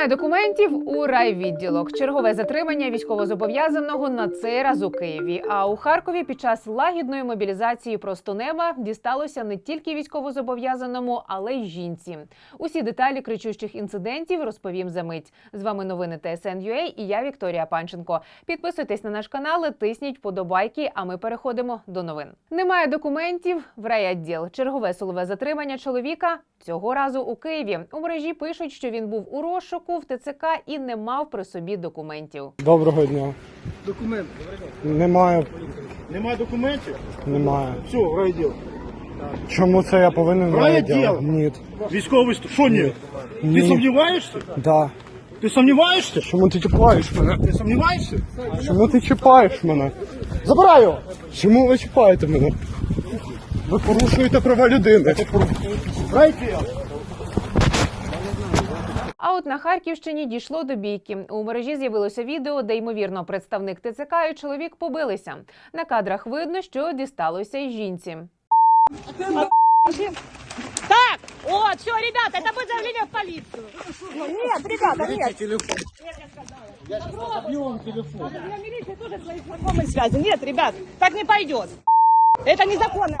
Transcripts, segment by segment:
Немає документів у райвідділок. Чергове затримання військовозобов'язаного на цей раз у Києві. А у Харкові під час лагідної мобілізації просто неба дісталося не тільки військовозобов'язаному, але й жінці. Усі деталі кричущих інцидентів розповім за мить. З вами новини ТСН.UA і я Вікторія Панченко. Підписуйтесь на наш канал, тисніть вподобайки. А ми переходимо до новин. Немає документів в райвідділ. Чергове силове затримання чоловіка цього разу у Києві. У мережі пишуть, що він був у розшуку в ТЦК і не мав при собі документів. Доброго дня. Документ. Немає, Немає документів? немає. Все, в райділ. Чому це я повинен райвідділ? Ні. Військовий ст- Що ні? Ти Ні. сумніваєшся? Да. Ти сумніваєшся? Чому ти чіпаєш мене? Ти сумніваєшся? Чому ти чіпаєш мене? Забираю! Чому ви чіпаєте мене? Ви порушуєте права людини. Райділ. А от на Харківщині дійшло до бійки. У мережі з'явилося відео, де ймовірно представник ТЦК і чоловік побилися. На кадрах видно, що дісталося й жінці. Так, вот, все, ребята, это будет заявление в полицию. Нет, ребята, нет. Для милиции тоже свои знакомые связи. Нет, ребят, так не пойдет. Это незаконно.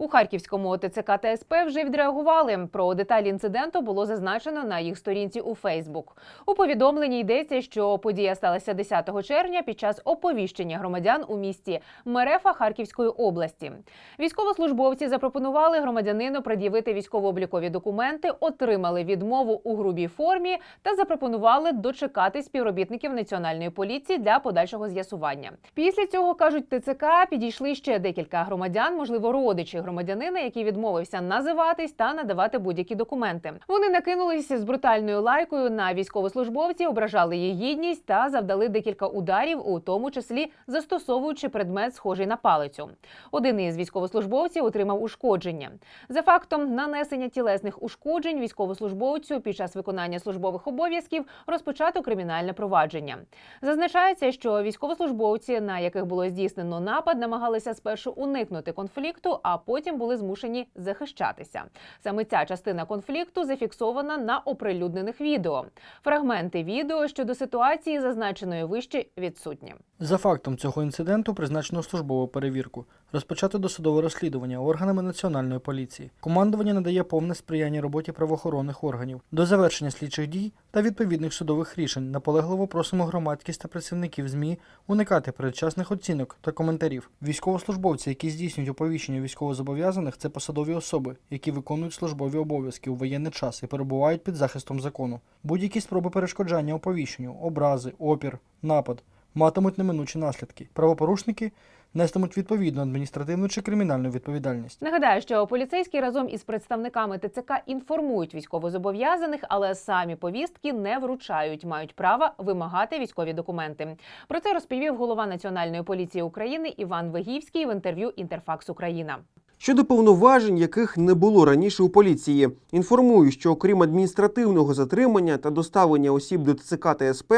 У харківському ТЦК та СП вже відреагували. Про деталі інциденту було зазначено на їх сторінці у Фейсбук. У повідомленні йдеться, що подія сталася 10 червня під час оповіщення громадян у місті Мерефа Харківської області. Військовослужбовці запропонували громадянину пред'явити військово-облікові документи, отримали відмову у грубій формі та запропонували дочекати співробітників національної поліції для подальшого з'ясування. Після цього кажуть, ТЦК підійшли ще декілька громадян, можливо, родичі громадянина, який відмовився називатись та надавати будь-які документи. Вони накинулися з брутальною лайкою на військовослужбовців, ображали її гідність та завдали декілька ударів, у тому числі застосовуючи предмет, схожий на палицю. Один із військовослужбовців отримав ушкодження. За фактом нанесення тілесних ушкоджень військовослужбовцю під час виконання службових обов'язків розпочато кримінальне провадження. Зазначається, що військовослужбовці, на яких було здійснено напад, намагалися спершу уникнути конфлікту, а потім були змушені захищатися. Саме ця частина конфлікту зафіксована на оприлюднених відео. Фрагменти відео щодо ситуації, зазначеної вище, відсутні. За фактом цього інциденту призначено службову перевірку. Розпочато досудове розслідування органами національної поліції. Командування надає повне сприяння роботі правоохоронних органів до завершення слідчих дій та відповідних судових рішень. Наполегливо просимо громадськість та працівників ЗМІ уникати передчасних оцінок та коментарів. Військовослужбовці, які здійснюють оповіщення військовозобов'язаних, це посадові особи, які виконують службові обов'язки у воєнний час і перебувають під захистом закону. Будь-які спроби перешкоджання оповіщенню, образи, опір, напад матимуть неминучі наслідки. Правопорушники нестимуть відповідну адміністративну чи кримінальну відповідальність. Нагадаю, що поліцейські разом із представниками ТЦК інформують військовозобов'язаних, але самі повістки не вручають, мають право вимагати військові документи. Про це розповів голова Національної поліції України Іван Вегівський в інтерв'ю Інтерфакс Україна. Щодо повноважень, яких не було раніше у поліції, інформую, що окрім адміністративного затримання та доставлення осіб до ТЦК та СП,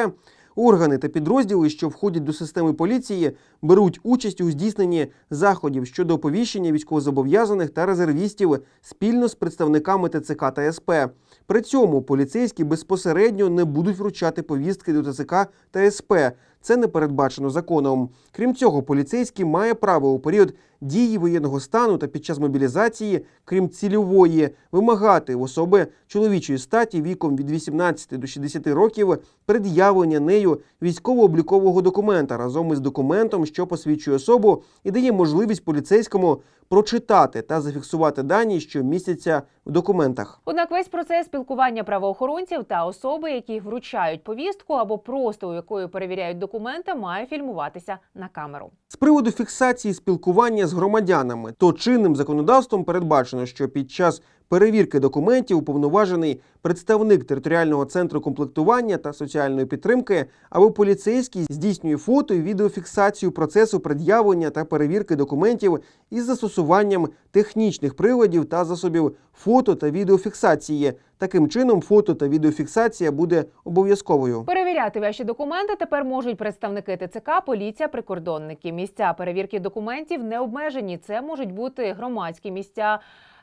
органи та підрозділи, що входять до системи поліції, беруть участь у здійсненні заходів щодо оповіщення військовозобов'язаних та резервістів спільно з представниками ТЦК та СП. При цьому поліцейські безпосередньо не будуть вручати повістки до ТЦК та СП. Це не передбачено законом. Крім цього, поліцейський має право у період дії воєнного стану та під час мобілізації, крім цільової, вимагати в особи чоловічої статі віком від 18 до 60 років пред'явлення нею військово-облікового документа разом із документом, що посвідчує особу і дає можливість поліцейському прочитати та зафіксувати дані, що містяться в документах. Однак весь процес спілкування правоохоронців та особи, які вручають повістку або просто у якої перевіряють документи, має фільмуватися на камеру. З приводу фіксації спілкування з громадянами, то чинним законодавством передбачено, що під час перевірки документів уповноважений представник територіального центру комплектування та соціальної підтримки або поліцейський здійснює фото і відеофіксацію процесу пред'явлення та перевірки документів із застосуванням технічних приладів та засобів фото та відеофіксації. Таким чином, фото та відеофіксація буде обов'язковою. Перевіряти ваші документи тепер можуть представники ТЦК, поліція, прикордонники. Місця перевірки документів не обмежені. Це можуть бути громадські місця.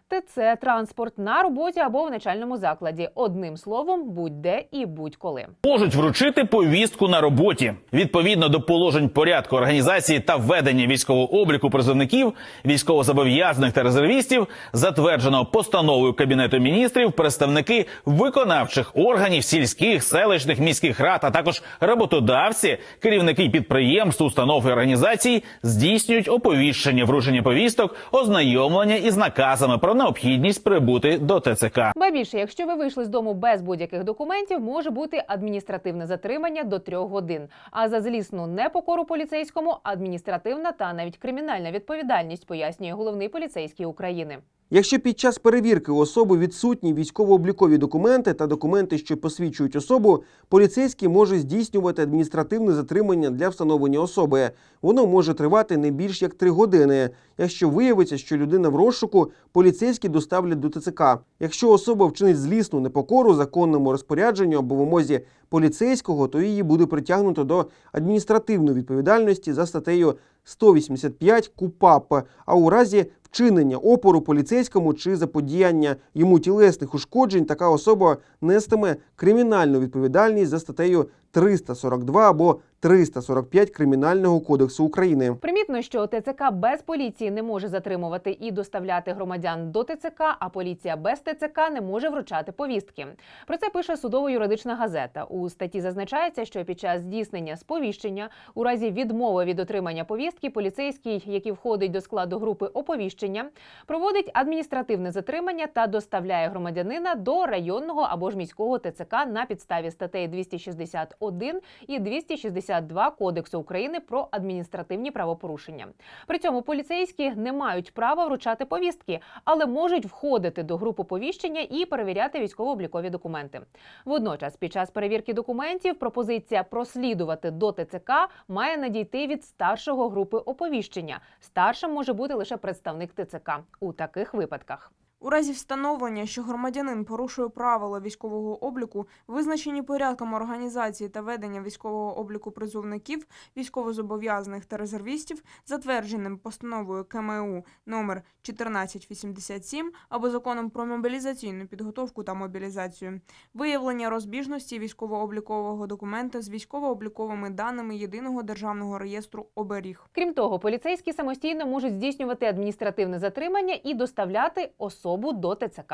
ТЦ, транспорт на роботі або в начальному закладі. Одним словом, будь-де і будь-коли. можуть вручити повістку на роботі відповідно до положень порядку організації та ведення військового обліку призовників, військовозобов'язаних та резервістів, затвердженого постановою кабінету міністрів, представники виконавчих органів сільських, селищних, міських рад, а також роботодавці, керівники підприємств, установ і організацій здійснюють оповіщення, вручення повісток, ознайомлення із наказами про необхідність прибути до ТЦК. Ба більше, якщо ви вийшли з дому без будь-яких документів, може бути адміністративне затримання до трьох годин. А за злісну непокору поліцейському адміністративна та навіть кримінальна відповідальність, пояснює головний поліцейський України. Якщо під час перевірки особи відсутні військово-облікові документи та документи, що посвідчують особу, поліцейський може здійснювати адміністративне затримання для встановлення особи. Воно може тривати не більш як три години. Якщо виявиться, що людина в розшуку, поліцейські доставлять до ТЦК. Якщо особа вчинить злісну непокору законному розпорядженню або вимозі поліцейського, то її буде притягнуто до адміністративної відповідальності за статтею 185 КУПАП, а у разі вчинення опору поліцейському чи заподіяння йому тілесних ушкоджень, така особа нестиме кримінальну відповідальність за статтею 342 або 345 Кримінального кодексу України. Примітно, що ТЦК без поліції не може затримувати і доставляти громадян до ТЦК, а поліція без ТЦК не може вручати повістки. Про це пише судово-юридична газета. У статті зазначається, що під час здійснення сповіщення у разі відмови від отримання повістки поліцейський, який входить до складу групи оповіщення, проводить адміністративне затримання та доставляє громадянина до районного або ж міського ТЦК на підставі статей 261 і 262 Кодексу України про адміністративні правопорушення. При цьому поліцейські не мають права вручати повістки, але можуть входити до групи повіщення і перевіряти військово-облікові документи. Водночас, під час перевірки документів, пропозиція прослідувати до ТЦК має надійти від старшого групи оповіщення. Старшим може бути лише представник ТЦК у таких випадках. У разі встановлення, що громадянин порушує правила військового обліку, визначені порядком організації та ведення військового обліку призовників, військовозобов'язаних та резервістів, затвердженим постановою КМУ номер 1487 або законом про мобілізаційну підготовку та мобілізацію, виявлення розбіжності військово-облікового документа з військово-обліковими даними єдиного державного реєстру оберіг. Крім того, поліцейські самостійно можуть здійснювати адміністративне затримання і доставляти особу до ТЦК.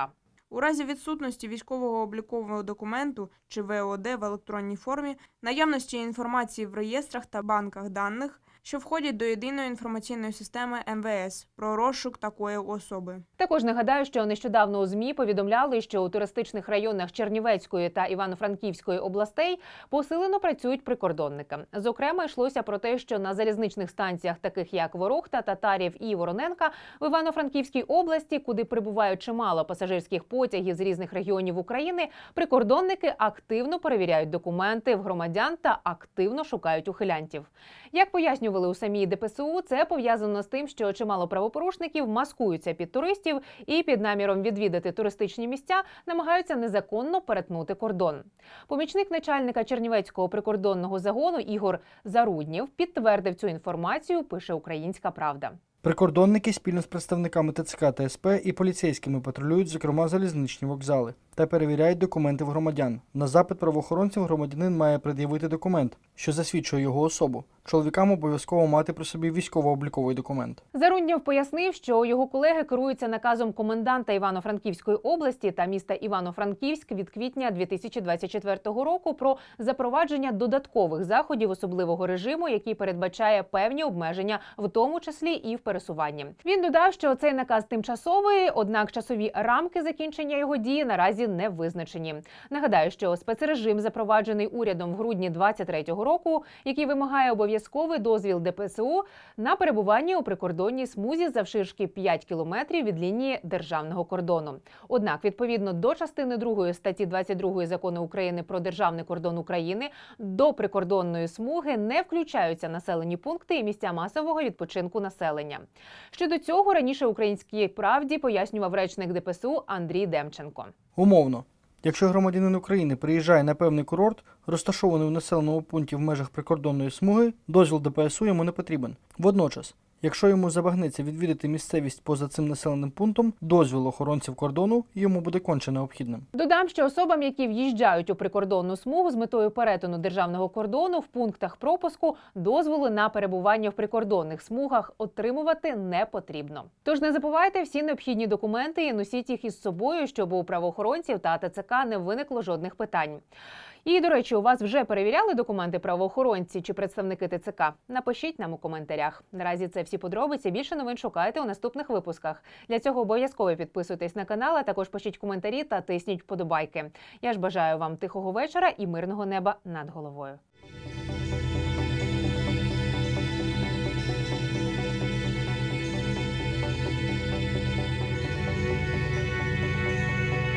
У разі відсутності військового облікового документу чи ВОД в електронній формі, наявності інформації в реєстрах та банках даних, що входять до єдиної інформаційної системи МВС про розшук такої особи. Також нагадаю, що нещодавно у змі повідомляли, що у туристичних районах Чернівецької та Івано-Франківської областей посилено працюють прикордонники. Зокрема, йшлося про те, що на залізничних станціях, таких як Ворохта, Татарів і Вороненка, в Івано-Франківській області, куди прибувають чимало пасажирських потягів з різних регіонів України, прикордонники активно перевіряють документи в громадян та активно шукають ухилянтів. Як пояснювали у самій ДПСУ, це пов'язано з тим, що чимало правопорушників маскуються під туристів і під наміром відвідати туристичні місця намагаються незаконно перетнути кордон. Помічник начальника Чернівецького прикордонного загону Ігор Заруднєв підтвердив цю інформацію. Пише Українська Правда. Прикордонники спільно з представниками ТЦК та СП і поліцейськими патрулюють, зокрема, залізничні вокзали та перевіряють документи в громадян. На запит правоохоронців громадянин має пред'явити документ, що засвідчує його особу. Чоловікам обов'язково мати при собі військово-обліковий документ. Заруднєв пояснив, що його колеги керуються наказом коменданта Івано-Франківської області та міста Івано-Франківськ від квітня 2024 року про запровадження додаткових заходів особливого режиму, який передбачає певні обмеження, в тому числі і в пересуванні. Він додав, що цей наказ тимчасовий, однак часові рамки закінчення його дії наразі наразі не визначені. Нагадаю, що спецрежим запроваджений урядом в грудні 23-го року, який вимагає обов'язковий дозвіл ДПСУ на перебування у прикордонній смузі завширшки 5 кілометрів від лінії державного кордону. Однак, відповідно до частини 2 статті 22 закону України про державний кордон України, до прикордонної смуги не включаються населені пункти і місця масового відпочинку населення. Щодо цього раніше українській правді пояснював речник ДПСУ Андрій Демченко. Умовно, якщо громадянин України приїжджає на певний курорт, розташований у населеному пункті в межах прикордонної смуги, дозвіл ДПСУ йому не потрібен. Водночас, якщо йому забагнеться відвідати місцевість поза цим населеним пунктом, дозвіл охоронців кордону йому буде конче необхідним. Додам, що особам, які в'їжджають у прикордонну смугу з метою перетину державного кордону в пунктах пропуску, дозволи на перебування в прикордонних смугах отримувати не потрібно. Тож не забувайте всі необхідні документи і носіть їх із собою, щоб у правоохоронців та ТЦК не виникло жодних питань. І до речі, у вас вже перевіряли документи правоохоронці чи представники ТЦК? Напишіть нам у коментарях. Наразі це всі подробиці. Більше новин шукайте у наступних випусках. Для цього обов'язково підписуйтесь на канал, а також пишіть коментарі та тисніть вподобайки. Я ж бажаю вам тихого вечора і мирного неба над головою.